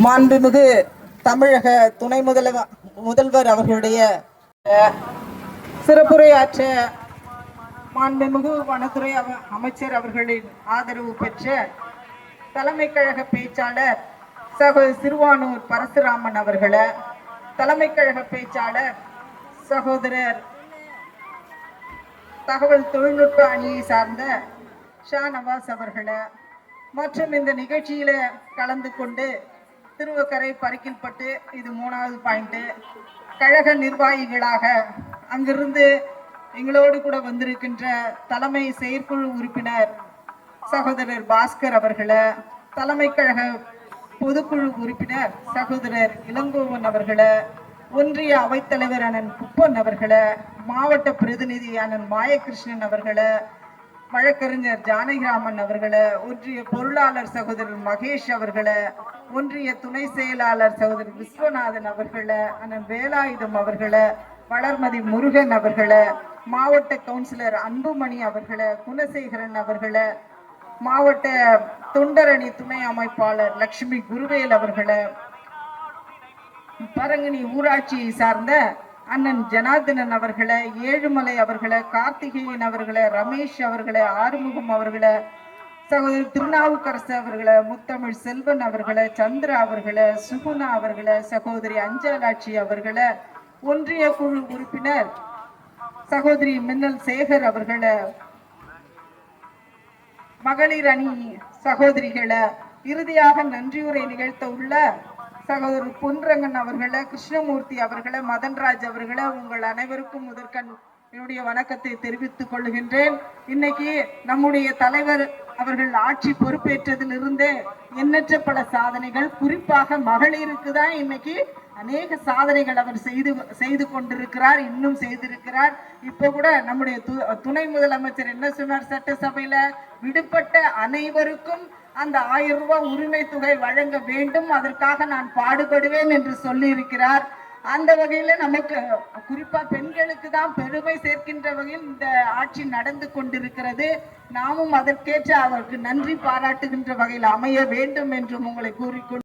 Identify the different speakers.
Speaker 1: மாண்புமிகு தமிழக துணை முதல்வர் முதல்வர் அவர்களுடைய சிறப்புரையாற்ற மாண்புமிகு வனத்துறை அமைச்சர் அவர்களின் ஆதரவு பெற்ற தலைமை கழக பேச்சாளர் சகோதரி சிறுவானூர் பரசுராமன் அவர்களை தலைமை கழக பேச்சாளர் சகோதரர் தகவல் தொழில்நுட்ப அணியை சார்ந்த ஷா நவாஸ் அவர்களை மற்றும் இந்த நிகழ்ச்சியில கலந்து கொண்டு திருவக்கரை பருக்கில்பட்டு இது மூணாவது பாயிண்ட்டு கழக நிர்வாகிகளாக அங்கிருந்து எங்களோடு கூட வந்திருக்கின்ற தலைமை செயற்குழு உறுப்பினர் சகோதரர் பாஸ்கர் அவர்களை தலைமை கழக பொதுக்குழு உறுப்பினர் சகோதரர் இளங்கோவன் அவர்களை ஒன்றிய அவைத்தலைவர் அண்ணன் குப்பன் அவர்களை மாவட்ட பிரதிநிதி அண்ணன் மாயகிருஷ்ணன் அவர்களை வழக்கறிஞர் ஜானகிராமன் அவர்களை ஒன்றிய பொருளாளர் சகோதரர் மகேஷ் அவர்களை ஒன்றிய துணை செயலாளர் சகோதரி விஸ்வநாதன் அவர்களை அண்ணன் வேலாயுதம் அவர்களை வளர்மதி முருகன் அவர்களை மாவட்ட கவுன்சிலர் அன்புமணி அவர்களை குணசேகரன் அவர்களை மாவட்ட தொண்டரணி துணை அமைப்பாளர் லட்சுமி குருவேல் அவர்களை பரங்கினி ஊராட்சியை சார்ந்த அண்ணன் ஜனார்தனன் அவர்களை ஏழுமலை அவர்களை கார்த்திகேயன் அவர்களை ரமேஷ் அவர்களை ஆறுமுகம் அவர்களை சகோதரர் திருநாவுக்கரசு அவர்களை முத்தமிழ் செல்வன் அவர்களை சந்திரா அவர்களை சுகுணா அவர்களை சகோதரி அஞ்சலாட்சி அவர்களை ஒன்றிய குழு உறுப்பினர் சகோதரி மின்னல் சேகர் அவர்களை மகளிர் அணி சகோதரிகளை இறுதியாக நன்றியுரை நிகழ்த்த உள்ள சகோதரர் பொன்ரங்கன் அவர்களை கிருஷ்ணமூர்த்தி அவர்களை மதன்ராஜ் அவர்களை உங்கள் அனைவருக்கும் முதற்கண் என்னுடைய வணக்கத்தை தெரிவித்துக் கொள்கின்றேன். இன்னைக்கு நம்முடைய தலைவர் அவர்கள் ஆட்சி பொறுப்பேற்றதிலிருந்தே எண்ணற்ற பல சாதனைகள் குறிப்பாக மகளிருக்கு தான் இன்னைக்கு அநேக சாதனைகள் அவர் செய்து செய்து கொண்டிருக்கிறார் இன்னும் செய்திருக்கிறார். இப்ப கூட நம்முடைய து- துணை முதலமைச்சர் என்ன சொன்னார் சட்டசபையில? விடுபட்ட அனைவருக்கும் அந்த ஆயிரம் ரூபாய் உரிமை தொகை வழங்க வேண்டும் அதற்காக நான் பாடுபடுவேன் என்று சொல்லி இருக்கிறார் அந்த வகையில நமக்கு குறிப்பா பெண்களுக்கு தான் பெருமை சேர்க்கின்ற வகையில் இந்த ஆட்சி நடந்து கொண்டிருக்கிறது. நாமும் அதற்கேற்ற அவருக்கு நன்றி பாராட்டுகின்ற வகையில் அமைய வேண்டும் என்றும் உங்களை கூறிக்கொண்டு